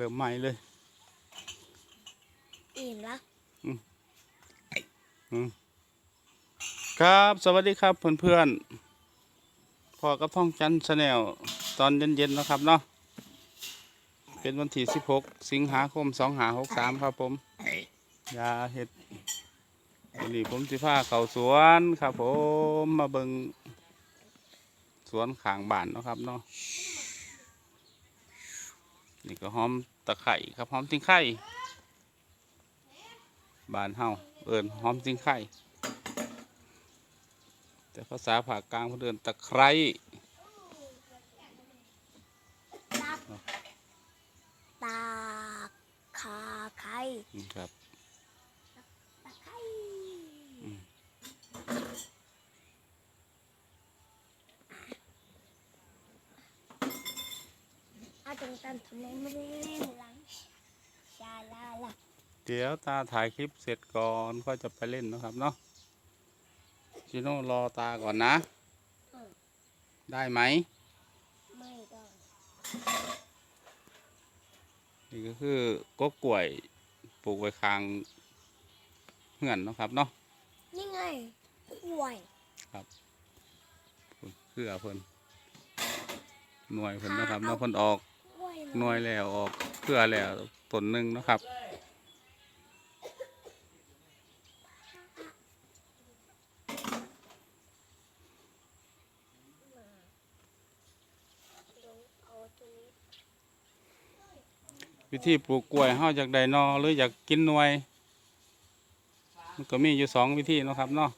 เริ่มใหม่เลย อิ่มแล้วครับสวัสดีครับเพื่อนๆพอกับท่องจันชาแนลตอนเย็นๆนะครับเนาะเป็นวันที่ 16 สิงหาคม 2563 ครับผมยาเห็ดวันนี้ผมสิพาเข้าสวนครับผมมาเบิงสวนขางบ้านเนาะครับเนาะ นี่ก็หอมตะไคร่ครับหอมจิงไข่บานเฮาเอิญหอมจิงไข่แต่ภาษาภาคกลางเขาเดินตะไคร้ ตาคาไข่ นี่ครับ ตะไคร้ อืม อาจารย์ตันทำไมไม่ได้เล่นหลังชาลาล่ะ เดี๋ยว ตาถ่ายคลิปเสร็จก่อนก็จะไปเล่นนะครับเนาะชิโน่รอตาก่อนนะ ได้ไหม ไม่ต้องนี่ก็คือกกกล้วยปลูกไว้ข้างเหือนเนาะครับเนาะนี่ไงห่วยเพื่อเพิ่นหน่วยเพิ่นเนาะครับเนาะเพิ่นออกห่วยหน่วยแล้วออกเพื่อแล้วต้นหนึ่งเนาะครับ เอาตัวนี้ วิธีปลูกกล้วยเฮาจากใดนอหรืออยากกินหน่วย มันก็มีอยู่สองวิธีเนาะครับเนาะ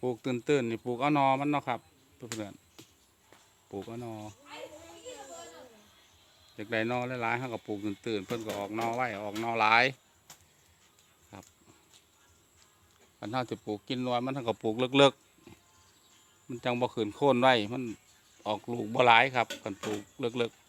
ปลูกตื่นๆนี่ปลูกเอานอมันเนาะครับเพื่อนปลูกเอานอจากใดนอหลายๆเฮาก็ปลูกตื่นๆเพิ่นก็ออกนอไว้ออกนอหลายครับอันเฮาจะปลูกกินหน่วยมันเฮาก็ปลูกเลิกๆมันจังบ่ขืนโค่นไว้มันออกลูกบ่หลายครับกันปลูกเลิกๆ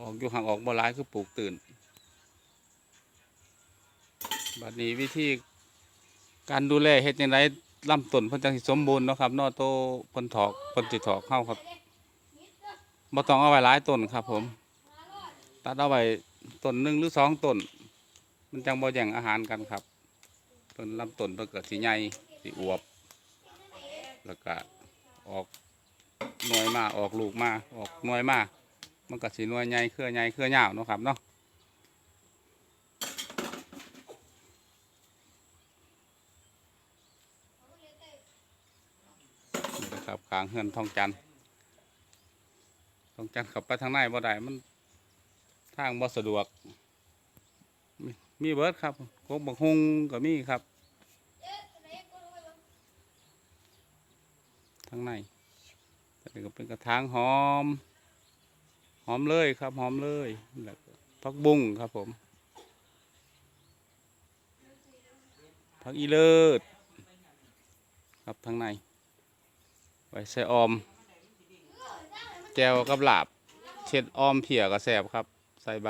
ออกอยู่ห่างออกบ่ร้ายคือปลูกตื่น บัดนี้วิธีการดูแลเฮ็ดยังไงลำต้นเพิ่นจังสิสมบูรณ์เนาะครับนาะโตเพิ่นถอกเพิ่นสิถอกเข้าครับบ่ต้องเอาไว้หลายต้นครับ ผม ตัดเอาไว้ต้นหนึ่งหรือสองต้น มันจังบ่แย่งอาหารกันครับเพิ่นลำต้นเพิ่นก็สิใหญ่สิอวบ แล้วก็ออกหน่วยมาออกลูกมาออกหน่วยมา มันก็สีนวยใหญ่เครือใหญ่เครือยาเนาะครับเนาะนี่นะครับกลางเฮือนทองจันทองจันขับไปทางในบ่ได้มันทางบ่สะดวก มีเบิร์ดครับกกบักฮุงก็มีครับทางในแต่ก็เป็นกระถางหอม หอมเลยครับ หอมเลยแล้วผักบุ้งครับผมผักอีเลิศครับทางในไว้ใส่ออม แจวกับลาบ เช็ดออมเผียกับแสบครับ ใส่ใบ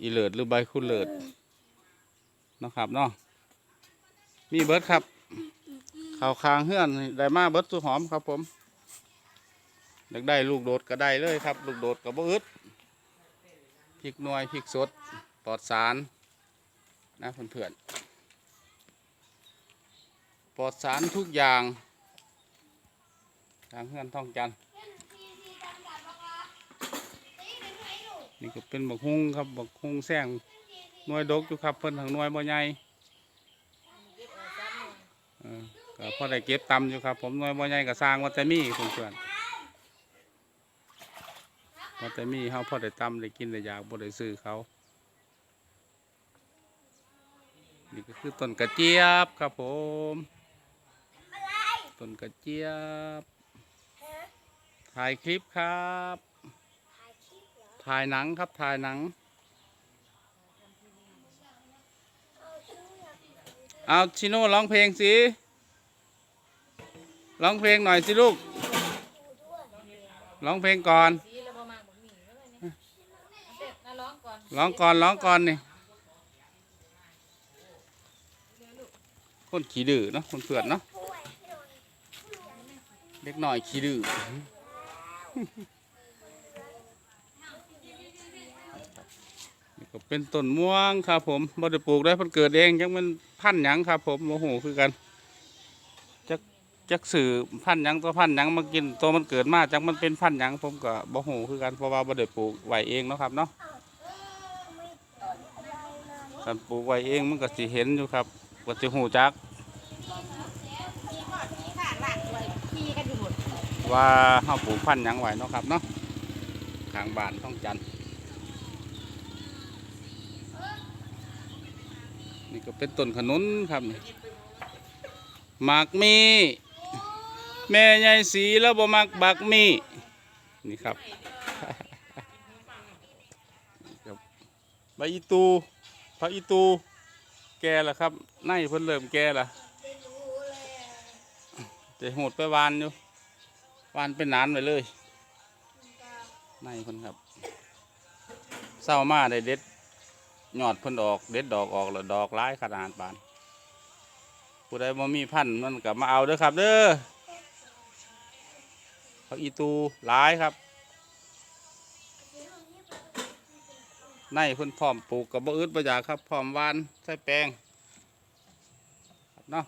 อีเลิศหรือใบคุณเลิศนะครับเนาะมีเบิร์ดครับข่าวคางเฮือนได้มาเบิร์ดสุหอมครับผม อยากได้ลูกโดดก็ได้เลยครับ ลูกโดดกับบ่อึดพริกหน่วยพริกสดปลอดสารนะเพื่อนๆปลอดสารทุกอย่างทางเพื่อนท่องจันนี่ก็เป็นบักฮุงครับบักฮุงแซงหน่วยดกอยู่ครับเพิ่นทางหน่วยบ่ใหญ่เออก็พอได้เก็บตำอยู่ครับ ผมหน่วยบ่ใหญ่ก็สร้างว่าแต่มีเพื่อนๆ พอแต่มีเฮาพอได้ตำได้กินได้อยากบ่ได้ซื้อเขา นี่ก็คือต้นกระเจี๊ยบครับผมต้นกระเจี๊ยบ ถ่ายคลิปครับ ถ่ายคลิปหรอถ่ายหนังครับถ่ายหนังเอาชื่ออยากดูด้วยเอาชิโน่ร้องเพลงสิร้องเพลงหน่อยสิลูกร้องเพลงก่อน สีแล้วบ่มาบ่มีแล้วเนี่ยเอาเด็ดนะ ร้องก่อนร้องก่อนร้องก่อนนี่คนขี้ดื้อเนาะคนเพื่อนเนาะเล็กหน่อยขี้ดื้อก็เป็นต้นม่วงครับผมบ่ได้ปลูกได้เพิ่นเกิดเองจังมันพันหยังครับผมโมโหคือกันจักจักสื่อพันหยังตัวพันหยังมากินตัวมันเกิดมาจักมันเป็นพันหยังผมก็บ่ฮู้คือกันเพราะว่าบ่ได้ปลูกไหวเองเนาะครับเนาะ การปลูกไว้เองมันก็สิเห็นอยู่ครับก็สิฮู้จัก ว่าเฮาปลูกพันธุ์หยังไว้เนาะครับเนาะขางบ้านต้องจันทน์นี่ก็เป็นต้นขนุนครับนี่หมากมี แม่ใหญ่สีแล้วบ่มักบักมี นี่ครับนี่ครับใบอีตู พระอีตูแกล้วครับในเพิ่นเริ่มแกล้วจะโหดไปวานอยู่วานเป็นนานไปเลยในเพิ่นครับเศร้ามาได้เด็ดยอดเพิ่นออก เด็ดดอกออกแล้วดอกร้ายขนาดปานผู้ใดบ่มีพันธุ์มันก็มาเอาเด้อครับ เด้อเขาอีตูหลายครับ ในเพิ่นพร้อมปลูกกับบ่อึดบ่อยากครับพร้อมหวานใส่แป้งเนาะ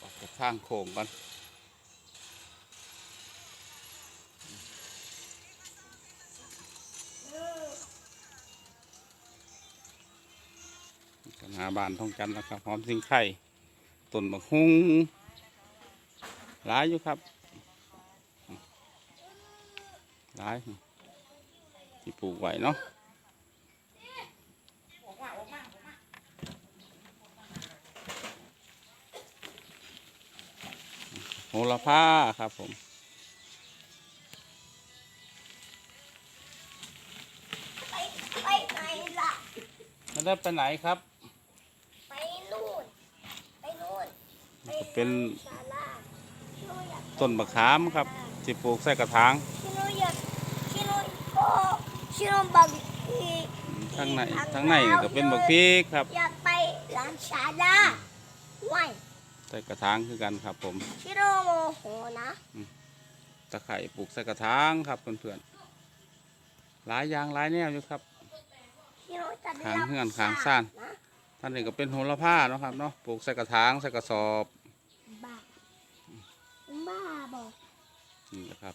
ออกจากทางโค้งกันกันหาบานทองกันแล้วครับหอมสิงไข่ต้นบักฮุ้ง หลายอยู่ครับ หลาย ที่ปลูกไว้เนาะโหระพาครับผมไปไปไหนล่ะไม่ได้ไปไหนครับ ไปนู่น ไปนู่นไปเป็น ศาลาที่นู่นอยาก ต้นมะขามครับที่ปลูกใส่กระถางที่นู่นอยากที่นู่นก็ที่นู่นบักอีกทั้งในทั้งในนี่ก็เป็นบักพริกครับอยากไปร้านศาลาไม่ใส่กระถางคือกันครับผมที่นู่นโมโหนะตะไคร่ปลูกใส่กระถางครับเพื่อนๆหลายอย่างหลายแนวอยู่ครับที่นู่นจะได้ขางรับเฮือนขางซ่านนะท่านนี้ก็เป็นโหระพาเนาะครับเนาะปลูกใส่กระถางใส่กระสอบบ้ นี่แหละครับ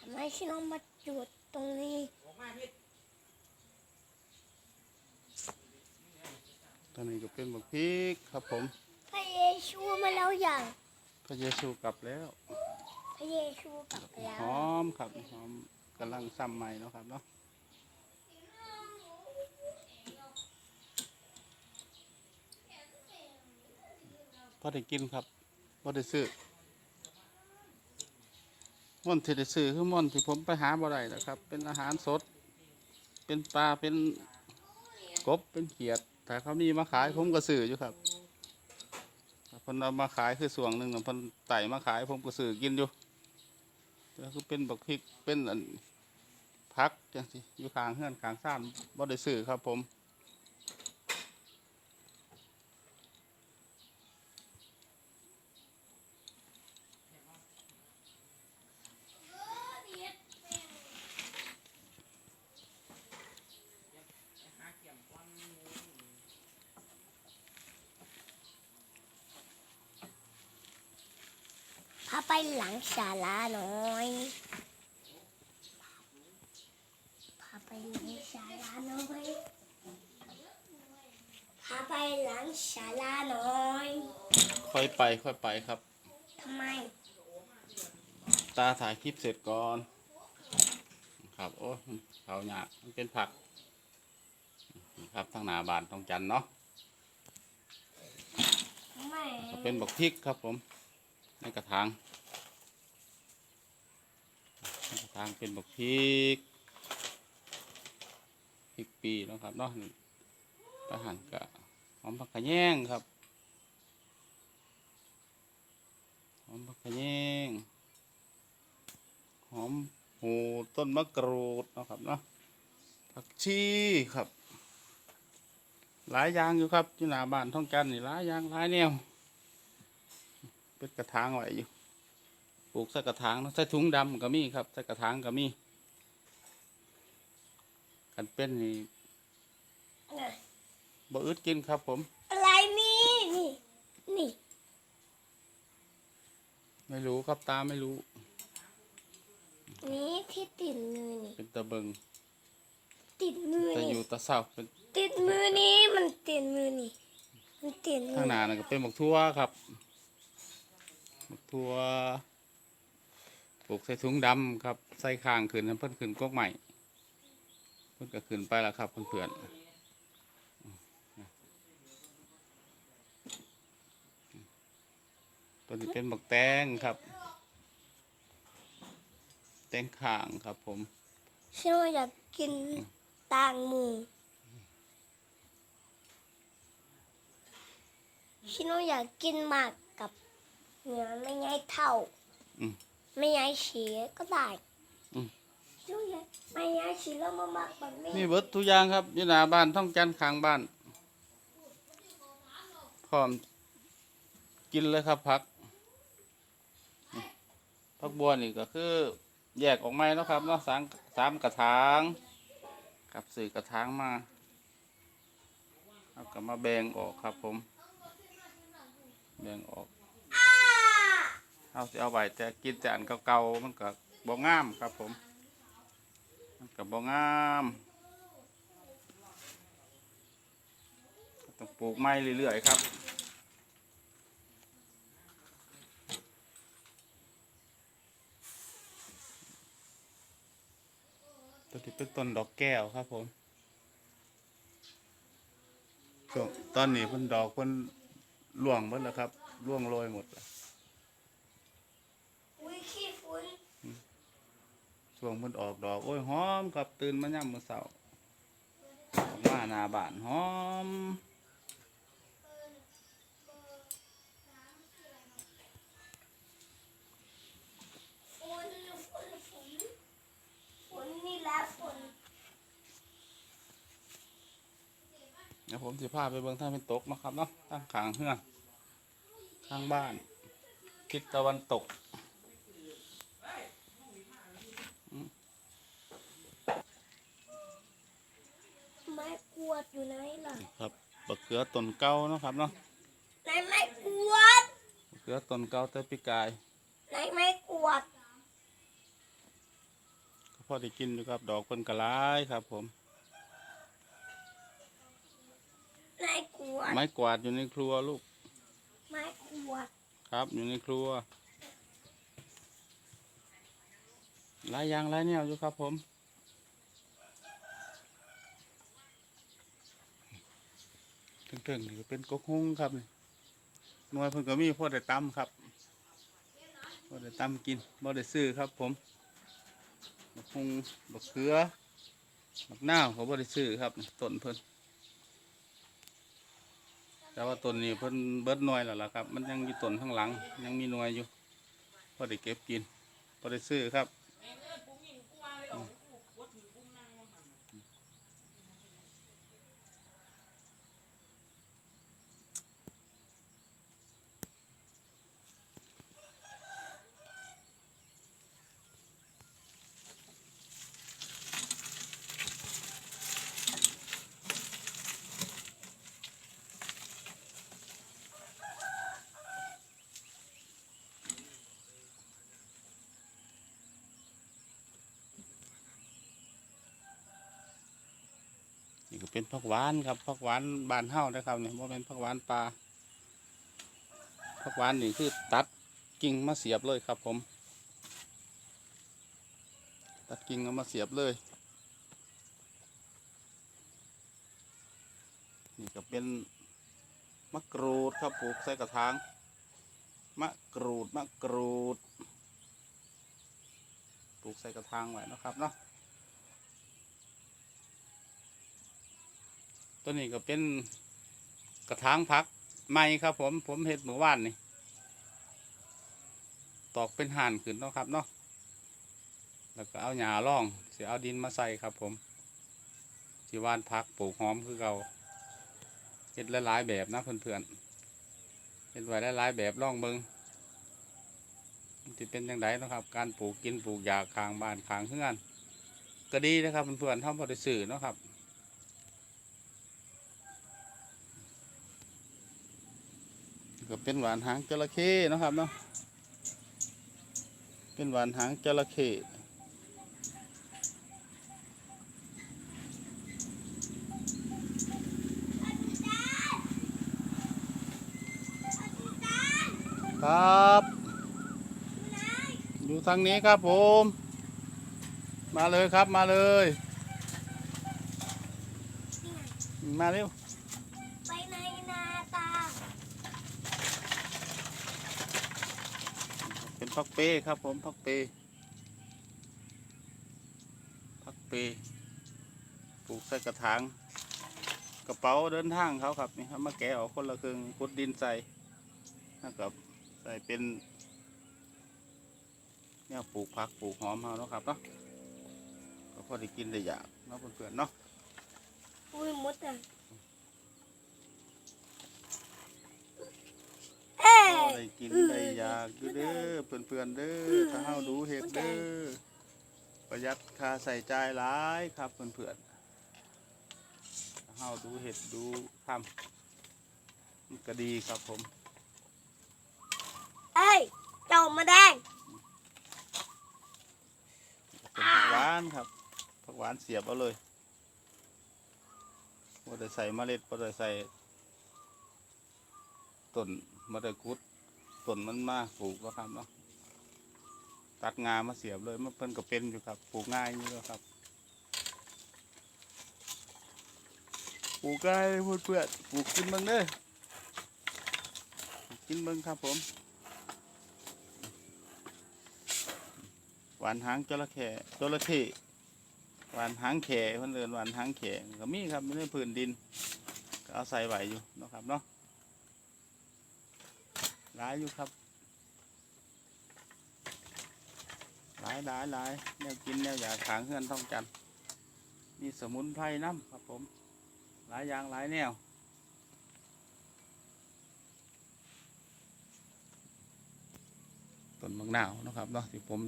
ทำไมที่นู่นมาจุดตรงนี้ตอนนี้ก็เป็นบักพริกครับผม พระเยซูมาแล้วอย่างพระเยซูกลับแล้ว พระเยซูกลับไปแล้ว หอมครับหอมกำลังซ้ำใหม่เนาะครับเนาะ พอได้กินครับพอได้ซื้อม่อนที่ได้ซื้อคือม่อนที่ผมไปหาบ่ได้นะครับ เป็นอาหารสด เป็นปลาเป็นกบเป็นเขียดแต่เขามีมาขายผมก็ซื้ออยู่ครับพนเอามาขายคือส่วงหนึ่งน่ะเพิ่นไต่มาขายผมก็ซื้อกินอยู่แล้วก็เป็นบักพริกเป็นอันพักจังสิอยู่ขางเฮือนขางซ่านบ่ได้ซื้อครับผม ไปหลังศาลาหน่อยพาไปหลังศาลาหน่อยพาไปหลังศาลาหน่อยค่อยไปค่อยไปครับ ทำไม ตาถ่ายคลิปเสร็จก่อน ครับโอ้เขาหยากมันเป็นผักนี่ครับทางหน้าบ้านต้องจันเนาะทำไมก็เป็นบักพริกครับผม ในกระถาง ในกระถางเป็นบักพริกพริกปีเนาะครับเนาะทหารกะหอมผักกระแยงครับหอมผักกระแยงหอมหูต้นมะกรูดนะครับเนาะผักชีครับ หลายอย่างอยู่ครับอยู่หน้าบ้านท่องจันนี่หลายอย่างหลายแนวเป็นกระถางไว้อยู่ ปลูกใส่กระถางเนาะใส่ถุงดำก็มีครับใส่กระถางก็มีกันเป็นนี่น่ะบ่อึดกินครับผม อะไรนี่นี่นี่ ไม่รู้ครับตาไม่รู้ นี่ที่ติดมือนี่เป็นตะเบิงติดมือแต่อนี่ยู่ตะเศร้าเป็นติดมือนี่มันติดมือนี่มันติดมืข้างหน้านั่นก็เป็นหมกทั่วครับหมกทั่วป ลูกใส่ถุงดำครับ ใส่ข้างขึ้นให้เพิ่นขึ้นกกใหม่ เพิ่นก็ขึ้นไปแล้วครับเพื่อนๆตัวนี้เป็นหมกแตงครับ แตงข้างครับผมฉันว่าอยากกินตางมือฉันว่าอยากกินหมากกับเนื้อไม่ไงเท่า อืม ไม่ไงเฉียก็ได้อืมฉันว่าอยากไม่ไงเฉียแล้วมาหมักแบบนี้มีเบิดทุกอย่างครับอยู่หน้าบ้านท่องจันทร์ข้างบ้าน พร้อมกินเลยครับพักพักบัวนี่ก็คือ แยกออกมาแล้วครับเนาะสามสามกระถางกับสี่กระถางมาเอากลับมาแบ่งออกครับผม แบ่งออก เอาสิเอาไว้แต่กินแต่อันเก่าๆมันก็บ่งามครับผม มันก็บ่งามต้องปลูกไม้เรื่อยๆครับตัวที่เป็นต้นดอกแก้วครับผมช่วงตอนนี้เพิ่นดอกเพิ่นร่วงหมดแล้วครับร่วงโรยหมดแล้ว อุ้ยขี้ฝุ่น ช่วงเพิ่นออกดอก โอ้ยหอมครับตื่นมาย่ำมือเช้าออมาหนาบานหอมเดี๋ยวผมสิพาไปเบิ่งทางเป็นตกนะครับเนาะทางขางเฮือนทางบ้าน ทิศตะวันตก ไม้กวาดอยู่ไหนล่ะ ครับบักเขือต้นเก่าเนาะครับเนาะไหนไม้กวาดบักเขือต้นเก่าแต่ปีกายไหนไม้กวาดก็พอได้กินอยู่ครับ ดอกเพิ่นกระลายครับผมไม้กวาดไม้กวาดอยู่ในครัวลูกไม้กวาดครับ อยู่ในครัวหลายอย่างหลายแนวอยู่ครับผม ถึงๆนี่ก็เป็นกกฮุ้งครับนี่หน่วยเพิ่นก็มีพอได้ตำครับพอได้ตำกินบ่ได้ซื้อครับ ผมบักฮุ้งบักเขือบักนาเขาบ่ได้ซื้อครับต้นเพิ่นแต่ว่าต้นนี้เพิ่นเบิดหน่วยแล้วล่ะครับ มันยังอยู่ต้นข้างหลัง ยังมีหน่วยอยู่พอได้เก็บกินพอได้ซื้อครับ เป็นผักหวานครับผักหวานบานเฮานะครับเนี่ยว่าเป็นผักหวานปลาผักหวานนี่คือตัดกิ่งมาเสียบเลยครับผม ตัดกิ่งเอามาเสียบเลย นี่ก็เป็นมะกรูดครับปลูกใส่กระถางมะกรูดมะกรูดปลูกใส่กระถางไว้นะครับเนาะ ตัวนี้ก็เป็นกระถางพักไม้ครับ ผมผมเห็ดหมู่บ้านนี่ตอกเป็นห่านขึ้นเนาะครับเนาะแล้วก็เอาหญ้าร่องเสียเอาดินมาใส่ครับ ผมสีว่านพักปลูกหอมคือเก่าเฮ็ดหลายๆแบบนะเพื่อนๆเฮ็ดไว้หลายๆแบบลองเบิงจะเป็นยังไงนะครับ การปลูกกินปลูกยาคางบ้านคางเฮือนก็ดีนะครับเพื่อนๆทำพอได้สื่อเนาะครับ ก็เป็นหวานหางจระเข้นะครับเนาะเป็นหวานหางจระเข้ครับอยู่ทางนี้ครับผม มาเลยครับมาเลย มาเร็ว ไปในนาตา พักเปครับผมพักเป้พักเปปลูกใส่กระถางกระเป๋าเดินทางเขาครับนี่ครับมาแกะออกคนละครึ่งขุดดินใส่นะครับใส่เป็นเนี่ยปลูกผักปลูกหอมเขาเนาะครับเนาะก็พอได้กินได้อยากเนาะเพื่อนๆเนาะอุ้ยมดอะเอ้ พอย ได้กินได้อยากอยู่เด้อเพื่อนๆเด้อถ้าเฮาดูเห็ดเด้อประหยัดค่าใส่จ่ายหลายครับเพื่อนๆถ้าเฮาดูเห็ดดูทำมันก็ดีครับผมเอ้ยเจ้ามาแดงเป็นผักหวานครับผักหวานเสียบเอาเลยว่าได้ใส่เมล็ดว่าได้ใส่ต้น มาได้กุดต้นมันมาปลูกแล้วครับเนาะตัดงามาเสียบเลยมันเพิ่นก็เป็นอยู่ครับปลูกง่ายอยู่แล้วครับปลูกง่ายเลยเพื่อนปลูกกินเบิ่งเด้อกินเบิ่งครับผมหวานหางจระเข้จระเข้หวานหางแข่เพิ่นเอิ้นหวานหางแข่ก็มีครับอยู่ในพื้นดินก็เอาใส่ไว้อยู่นะครับเนาะ หลายอยู่ครับ หลายหลายหลายแนวกินแนวอยากขางเฮือนต้องจันมีสมุนไพรน้ำครับผม หลายอย่างหลายแนวต้นมะนาวเนาะครับเนาะที่ผม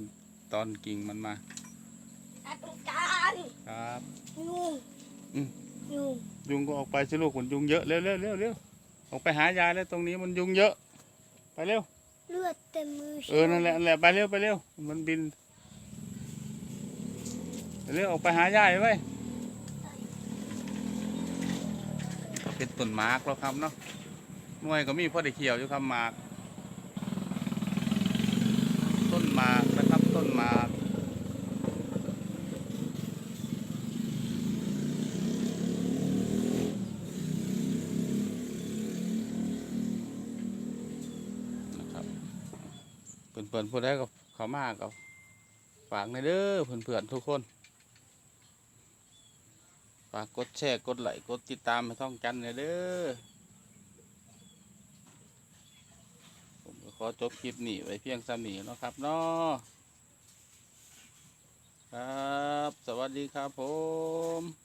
ตอนกิ่งมันมาอาตรงกลางครับยุงอืมยุงยุงก็ออกไปสิลูกมันยุงเยอะเร็วเร็วเร็วเร็วออกไปหายายแล้วตรงนี้มันยุงเยอะ ไปเร็ว เลือดเต็มมือเออ นั่นแหละนั่นแหละ ไปเร็ว ไปเร็ว มันบิน ไปเร็ว ออกไปหายายไว้ก็เป็นต้นหมากแล้วครับเนาะหน่วยก็มีพ่อได้เขียวอยู่ครับหมาก ต้นหมากนะครับต้นหมากนะครับเพื่อนๆพูดได้กับเขามากกับฝากในอยเด้อเพื่อนๆทุกคน ฝากกดแชร์กดไลค์กดติดตามให้ท่องจันในอยเด้อผมขอจบคลิปนี้ไว้เพียงสำนีนะครับเนาะครับ สวัสดีครับผม